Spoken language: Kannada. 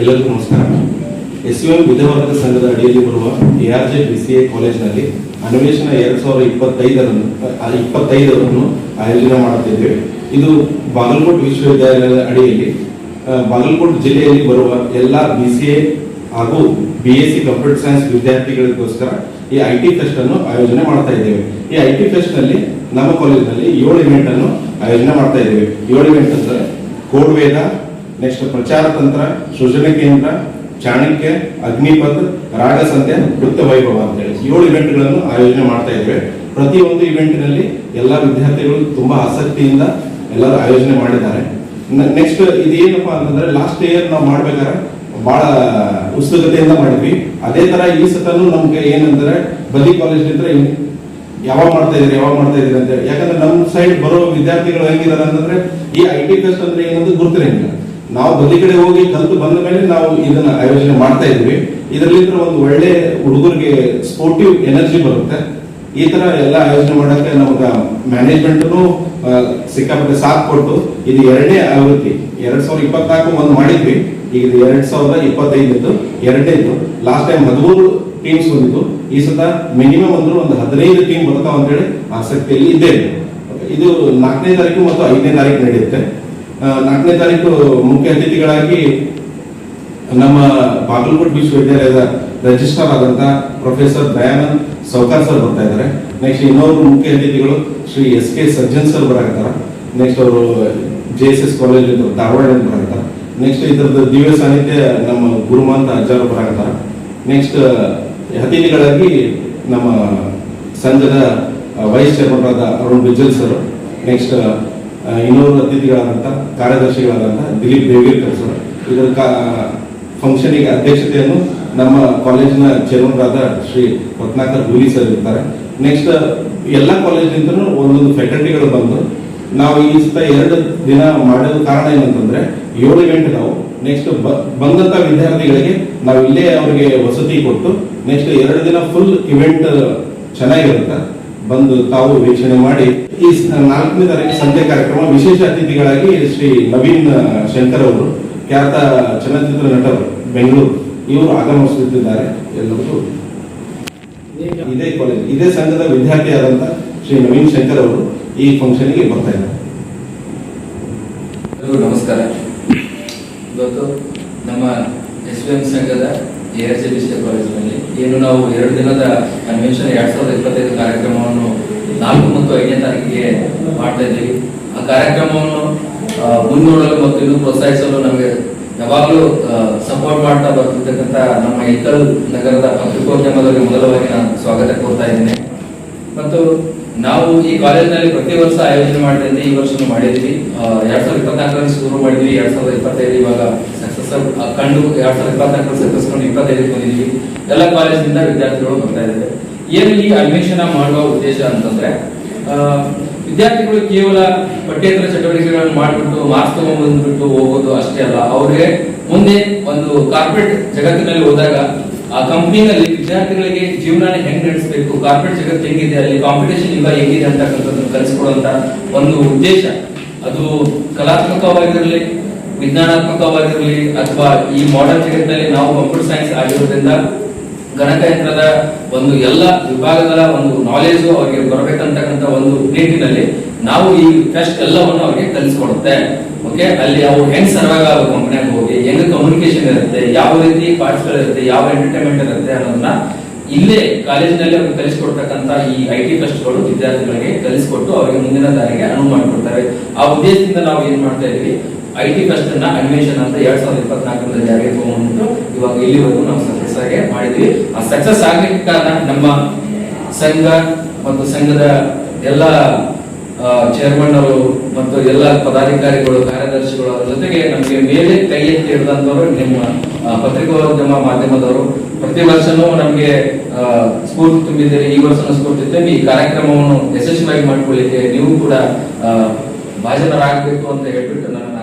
ಎಲ್ಲರಿಗೂ ನಮಸ್ಕಾರ. ಎಸ್ ಯು ಎಂ ವಿದ್ಯಾವರ್ಧಕ ಸಂಘದ ಅಡಿಯಲ್ಲಿ ಬರುವ A R J B C A ಕಾಲೇಜಿನಲ್ಲಿ ಅನ್ವೇಷಣ ಎರಡು ಸಾವಿರದ ಇಪ್ಪತ್ತೈದರನ್ನು ಇಪ್ಪತ್ತೈದರನ್ನು ಆಯೋಜನೆ ಮಾಡುತ್ತಿದ್ದೇವೆ. ಇದು ಬಾಗಲಕೋಟೆ ವಿಶ್ವವಿದ್ಯಾಲಯದ ಅಡಿಯಲ್ಲಿ ಬಾಗಲಕೋಟ್ ಜಿಲ್ಲೆಯಲ್ಲಿ ಬರುವ ಎಲ್ಲ ಬಿ ಸಿ ಎ ಹಾಗೂ B S C computer science ವಿದ್ಯಾರ್ಥಿಗಳಿಗೋಸ್ಕರ ಈ ಐ ಟಿ ಫೆಸ್ಟ್ ಅನ್ನು ಆಯೋಜನೆ ಮಾಡ್ತಾ ಇದ್ದೇವೆ. ಈ ಐ ಟಿ ಫೆಸ್ಟ್ನಲ್ಲಿ ನಮ್ಮ ಕಾಲೇಜಿನಲ್ಲಿ ಏಳು ಇವೆಂಟ್ ಅನ್ನು ಆಯೋಜನೆ ಮಾಡ್ತಾ ಇದ್ದೇವೆ. ಏಳು ಇವೆಂಟ್ ಅಂದ್ರೆ ಕೋಡ್ ವೇದ ನೆಕ್ಸ್ಟ್ ಪ್ರಚಾರ ತಂತ್ರ, ಸೃಜನ ಕೇಂದ್ರ, ಚಾಣಕ್ಯ, ಅಗ್ನಿಪಥ್ ರಾಗಸಂತೆ ವೃತ್ತ ವೈಭವ ಅಂತ ಹೇಳಿ. ಏಳು ಇವೆಂಟ್ಗಳನ್ನು ಆಯೋಜನೆ ಮಾಡ್ತಾ ಇದ್ದೇವೆ. ಪ್ರತಿಯೊಂದು ಇವೆಂಟ್ನಲ್ಲಿ ಎಲ್ಲ ವಿದ್ಯಾರ್ಥಿಗಳು ತುಂಬಾ ಆಸಕ್ತಿಯಿಂದ ಎಲ್ಲರೂ ಆಯೋಜನೆ ಮಾಡಿದ್ದಾರೆ. ನೆಕ್ಸ್ಟ್ ಇದೇನಪ್ಪಾ ಅಂತಂದ್ರೆ ಲಾಸ್ಟ್ ಇಯರ್ ನಾವು ಮಾಡ್ಬೇಕಾದ್ರೆ ಬಹಳ ಉತ್ಸುಕತೆಯಿಂದ ಮಾಡಿದ್ವಿ. ಅದೇ ತರ ಈ ಸತನು ನಮ್ಗೆ ಏನಂದ್ರೆ ಬದಿ ಕಾಲೇಜ್ ಯಾವಾಗ ಮಾಡ್ತಾ ಇದ್ರಿ ಯಾವಾಗ ಮಾಡ್ತಾ ಇದ್ರಿ ಅಂತ ಹೇಳಿ. ಯಾಕಂದ್ರೆ ನಮ್ಮ ಸೈಡ್ ಬರೋ ವಿದ್ಯಾರ್ಥಿಗಳು ಹೆಂಗಿದಾರೆ ಅಂತಂದ್ರೆ ಈ ಐ ಟಿ ಫೆಸ್ಟ್ ಅಂದ್ರೆ ಏನಂದ್ರೆ ಗುರುತಿರಂಗಿಲ್ಲ. ನಾವು ಬದಿ ಕಡೆ ಹೋಗಿ ಕಲ್ತು ಬಂದ ಮೇಲೆ ನಾವು ಇದನ್ನ ಆಯೋಜನೆ ಮಾಡ್ತಾ ಇದ್ವಿ. ಇದರಲ್ಲಿಂದ ಒಂದು ಒಳ್ಳೆ ಹುಡುಗರಿಗೆ ಸ್ಪೋರ್ಟಿವ್ ಎನರ್ಜಿ ಬರುತ್ತೆ. ಈ ತರ ಎಲ್ಲ ಆಯೋಜನೆ ಮಾಡಕ್ಕೆ ನಮ್ಗ ಮ್ಯಾನೇಜ್ಮೆಂಟ್ ಸಿಕ್ಕಾಪಟ್ಟೆ ಸಾಥ್ ಕೊಟ್ಟು ಇದು ಎರಡೇ ಆವೃತ್ತಿ. ಎರಡ್ ಸಾವಿರದ ಇಪ್ಪತ್ನಾಲ್ಕು ಒಂದು ಮಾಡಿದ್ವಿ. ಈಗ ಇದು ಎರಡ್ ಸಾವಿರದ ಇಪ್ಪತ್ತೈದದ್ದು ಎರಡನೇದು ಲಾಸ್ಟ್ ಟೈಮ್ ಹದಿಮೂರು ಟೀಮ್ಸ್ ಬಂದಿತ್ತು ಈ ಸತ ಮಿನಿಮಮ್ ಅಂದ್ರೆ ಒಂದು ಹದಿನೈದು ಟೀಮ್ ಬರ್ತಾವ ಅಂತ ಹೇಳಿ ಆಸಕ್ತಿಯಲ್ಲಿ ಇದ್ದೇವೆ. ಇದು ನಾಲ್ಕನೇ ತಾರೀಕು ಮತ್ತು ಐದನೇ ತಾರೀಕು ನಡೆಯುತ್ತೆ. ನಾಲ್ಕನೇ ತಾರೀಕು ಮುಖ್ಯ ಅತಿಥಿಗಳಾಗಿ ನಮ್ಮ ಬಾಗಲಕೋಟೆ ವಿಶ್ವವಿದ್ಯಾಲಯದ ರಿಜಿಸ್ಟ್ರಾರ್ ಆದಂತ ಪ್ರೊಫೆಸರ್ ದಯಾನಂದ್ ಸೌಕಾರ್ ಸರ್ ಬರ್ತಾ ಇದ್ದಾರೆ. ನೆಕ್ಸ್ಟ್ ಇನ್ನೊಬ್ರು ಮುಖ್ಯ ಅತಿಥಿಗಳು Shri S K Sajjan sir ಬರಾಗ್ತಾರ next ಅವರು J S S college Dharwad ಬರಾಕತ್ತಾರ. Next ಇದ್ರದ್ದು ದಿವ್ಯ ಸಾನ್ನಿಧ್ಯ ನಮ್ಮ ಗುರುಮಾಂತ ಅಜ್ಜಾರು ಬರಾಕತ್ತಾರ. ನೆಕ್ಸ್ಟ್ ಅತಿಥಿಗಳಾಗಿ ನಮ್ಮ ಸಂಘದ ವೈಸ್ ಚೇರ್ಮನ್ ಆದ ಅರುಣ್ ಬಿಜಲ್ ಸರ್. ನೆಕ್ಸ್ಟ್ ಇನ್ನೂರು ಅತಿಥಿಗಳಾದಂಥ ಕಾರ್ಯದರ್ಶಿಗಳಾದಂಥ ದಿಲೀಪ್ ದೇವಿರ್ಕರ್ ಸರ್ ಇದರ ಫಂಕ್ಷನಿಗೆ ಅಧ್ಯಕ್ಷತೆಯನ್ನು ನಮ್ಮ ಕಾಲೇಜಿನ ಚೇರ್ಮನ್ ಆದ ಶ್ರೀ ರತ್ನಾಕರ್ ಗೂಲಿ ಸರ್ ಇರ್ತಾರೆ. ನೆಕ್ಸ್ಟ್ ಎಲ್ಲ ಕಾಲೇಜಿನಿಂದನೂ ಒಂದೊಂದು ಫ್ಯಾಕಲ್ಟಿಗಳು ಬಂದು ನಾವು ಈ ಸತ ಎರಡು ದಿನ ಮಾಡೋದು ಕಾರಣ ಏನಂತಂದ್ರೆ ಏಳು ಗಂಟೆ ನಾವು ನೆಕ್ಸ್ಟ್ ಬಂದಂತ ವಿದ್ಯಾರ್ಥಿಗಳಿಗೆ ನಾವು ಇಲ್ಲೇ ಅವರಿಗೆ ವಸತಿ ಕೊಟ್ಟು ನೆಕ್ಸ್ಟ್ ಎರಡು ದಿನ ಫುಲ್ ಇವೆಂಟ್ ಚೆನ್ನಾಗಿರುತ್ತೆ. ಬಂದು ತಾವು ವೀಕ್ಷಣೆ ಮಾಡಿ ಈ ನಾಲ್ಕನೇ ತಾರೀಕು ಸಂಜೆ ಕಾರ್ಯಕ್ರಮ ವಿಶೇಷ ಅತಿಥಿಗಳಾಗಿ ಶ್ರೀ ನವೀನ್ ಶಂಕರ್ ಅವರು, ಖ್ಯಾತ ಚಲನಚಿತ್ರ ನಟರು, ಬೆಂಗಳೂರು. ಇವರು ಆಗಮಿಸುತ್ತಿದ್ದಾರೆ ಎಲ್ಲರಿಗೂ. ಇದೇ ಕಾಲೇಜ್ ಇದೇ ಸಂಘದ ವಿದ್ಯಾರ್ಥಿ ಆದಂತ ಶ್ರೀ ನವೀನ್ ಶಂಕರ್ ಅವರು ಈ ಫಂಕ್ಷನ್ಗೆ ಬರ್ತಾ ಇದ್ದಾರೆ. ನಮಸ್ಕಾರ. ಇವತ್ತು ನಮ್ಮ ಎಸ್ ಸಂಘದ ಎ ಆರ್ ಡಿಸ್ಟ್ರಿಕ್ಟ್ ಕಾಲೇಜಿನಲ್ಲಿ. ಏನು ನಾವು ಎರಡು ದಿನದ ಕನ್ವೆನ್ಷನ್ ಎರಡ್ ಸಾವಿರದ ಇಪ್ಪತ್ತೈದು ಕಾರ್ಯಕ್ರಮವನ್ನು ನಾಲ್ಕು ಮತ್ತು ಐದನೇ ತಾರೀಕಿಗೆ ಮಾಡ್ತಾ ಇದ್ದೀವಿ. ಆ ಕಾರ್ಯಕ್ರಮವನ್ನು ಮುಂದೂಡಲು ಮತ್ತು ಇನ್ನೂ ಪ್ರೋತ್ಸಾಹಿಸಲು ನಮಗೆ ಯಾವಾಗಲೂ ಸಪೋರ್ಟ್ ಮಾಡ್ತಾ ಬರ್ತಿರ್ತಕ್ಕಂಥ ನಮ್ಮ ಇಕ್ಕಲ್ ನಗರದ ಪತ್ರಿಕೋದ್ಯಮದವರಿಗೆ ಮೊದಲವಾಗಿ ನಾನು ಸ್ವಾಗತ ಕೋರ್ತಾ ಇದ್ದೇನೆ. ನಾವು ಈ ಕಾಲೇಜಿನಲ್ಲಿ ಪ್ರತಿ ವರ್ಷ ಆಯೋಜನೆ ಮಾಡಿದಂತೆ ಈ ವರ್ಷನೂ ಮಾಡಿದ್ವಿ ಎರಡ್ ಸಾವಿರದ ಇಪ್ಪತ್ನಾಲ್ಕರಲ್ಲಿ ಶುರು ಮಾಡಿದ್ವಿ ಎರಡ್ ಸಾವಿರದ ಇಪ್ಪತ್ತೈದು ಇವಾಗ ಸಕ್ಸಸ್ ಕಂಡು ಎರಡ್ ಸಾವಿರದ ಇಪ್ಪತ್ನಾಲ್ಕರಲ್ಲಿ ಸಕ್ಸಸ್ ಕಂಡು ಇಪ್ಪತ್ತೈದಕ್ಕೆ ಬಂದಿದ್ವಿ ಎಲ್ಲ ಕಾಲೇಜಿನಿಂದ ವಿದ್ಯಾರ್ಥಿಗಳು ಬರ್ತಾ ಇದ್ದಾರೆ. ಏನು ಈ ಅನ್ವೇಷಣೆ ಮಾಡುವ ಉದ್ದೇಶ ಅಂತಂದ್ರೆ ವಿದ್ಯಾರ್ಥಿಗಳು ಕೇವಲ ಪಠ್ಯೇತರ ಚಟುವಟಿಕೆಗಳನ್ನು ಮಾಡಿಬಿಟ್ಟು ಮಾರ್ಕ್ಸ್ ತಗೊಂಡ್ಬಂದ್ಬಿಟ್ಟು ಹೋಗೋದು ಅಷ್ಟೇ ಅಲ್ಲ. ಅವ್ರಿಗೆ ಮುಂದೆ ಒಂದು ಕಾರ್ಪೊರೇಟ್ ಜಗತ್ತಿನಲ್ಲಿ ಹೋದಾಗ ಆ ಕಂಪ್ನಿನಲ್ಲಿ ವಿದ್ಯಾರ್ಥಿಗಳಿಗೆ ಜೀವನ ಹೆಂಗ್ ನಡೆಸಬೇಕು? ಕಾರ್ಪೊರೇಟ್ ಜಗತ್ತು ಹೆಂಗಿದೆ? ಅಲ್ಲಿ ಕಾಂಪಿಟೇಷನ್ ಯುಗ ಹೆಂಗಿದೆ ಅಂತಕ್ಕಂಥದ್ದು ಕಲಿಸ್ಕೊಡುವಂತ ಒಂದು ಉದ್ದೇಶ. ಅದು ಕಲಾತ್ಮಕವಾಗಿರಲಿ, ವಿಜ್ಞಾನಾತ್ಮಕವಾಗಿರಲಿ, ಅಥವಾ ಈ ಮಾಡರ್ನ್ ಜಗತ್ತಿನಲ್ಲಿ ನಾವು ಕಂಪ್ಯೂಟರ್ ಸೈನ್ಸ್ ಆಗಿರೋದ್ರಿಂದ ಗಣಕಯಂತ್ರದ ಒಂದು ಎಲ್ಲ ವಿಭಾಗಗಳ ಒಂದು ನಾಲೆಜ್ ಅವರಿಗೆ ಬರಬೇಕಂತಕ್ಕಂಥ ಒಂದು ನಿಟ್ಟಿನಲ್ಲಿ ನಾವು ಈ ಟೆಸ್ಟ್ ಎಲ್ಲವನ್ನು ಅವರಿಗೆ ಕಲಿಸ್ಕೊಡುತ್ತೆ. ಓಕೆ ಅಲ್ಲಿ ಅವ್ರು ಹೆಂಗ್ ಸರ್ವೈವ್ ಆಗೋ ಕಂಪನಿಯಾಗ ಹೋಗಿ, ಹೆಂಗ್ ಕಮ್ಯುನಿಕೇಶನ್ ಇರುತ್ತೆ, ಯಾವ ರೀತಿ ಪಾರ್ಟ್ಸ್ ಇರುತ್ತೆ, ಯಾವ ಎಂಟರ್ಟೈನ್ಮೆಂಟ್ ಇರುತ್ತೆ ಅನ್ನೋದನ್ನ ಇಲ್ಲೇ ಕಾಲೇಜಿನಲ್ಲಿ ಅವ್ರಿಗೆ ಕಲಿಸ್ಕೊಡ್ತಕ್ಕಂತ ಈ ಐ ಟಿ ಟ್ರಸ್ಟ್ಗಳು ವಿದ್ಯಾರ್ಥಿಗಳಿಗೆ ಕಲಿಸ್ಕೊಟ್ಟು ಅವರಿಗೆ ಮುಂದಿನ ದಾರಿಗೆ ಅನುವು ಮಾಡಿಕೊಡ್ತಾರೆ ಆ ಉದ್ದೇಶದಿಂದ ನಾವು ಏನ್ ಮಾಡ್ತಾ ಇದೀವಿ? ಐ ಟಿ ಟ್ರಸ್ಟ್ ಅನ್ನ ಅನ್ವೇಷನ್ ಅಂತ ಎರಡ್ ಸಾವಿರದ ಇಪ್ಪತ್ನಾಲ್ಕರಿಂದ ಜಾರಿಗೆ ತಗೊಂಡ್ಬಿಟ್ಟು ಇವಾಗ ಇಲ್ಲಿವರೆಗೂ ನಾವು ಸಕ್ಸಸ್ ಆಗಿ ಮಾಡಿದ್ವಿ. ಆ ಸಕ್ಸಸ್ ಆಗ್ಲಿಕ್ಕೆ ಕಾರಣ ನಮ್ಮ ಸಂಘ ಮತ್ತು ಸಂಘದ ಎಲ್ಲ ಚೇರ್ಮನ್ ಅವರು ಮತ್ತು ಎಲ್ಲ ಪದಾಧಿಕಾರಿಗಳು, ಕಾರ್ಯದರ್ಶಿಗಳು ಅವರ ಜೊತೆಗೆ ನಮಗೆ ಮೇಲೆ ಕೈ ಎತ್ತಿ ಹಿಡಿದಂತವರು ನಿಮ್ಮ ಪತ್ರಿಕೋದ್ಯಮ ಮಾಧ್ಯಮದವರು. ಪ್ರತಿ ವರ್ಷನೂ ನಮಗೆ ಸ್ಫೂರ್ತಿ ತುಂಬಿದ್ದೀರಿ. ಈ ವರ್ಷನೂ ಸ್ಫೂರ್ತಿ ತುಂಬಿ ಈ ಕಾರ್ಯಕ್ರಮವನ್ನು ಯಶಸ್ವಿಯಾಗಿ ಮಾಡಿಕೊಳ್ಳಿಕ್ಕೆ ನೀವು ಕೂಡ ಭಾಜನರಾಗಬೇಕು ಅಂತ ಹೇಳ್ಬಿಟ್ಟು ನನ್ನ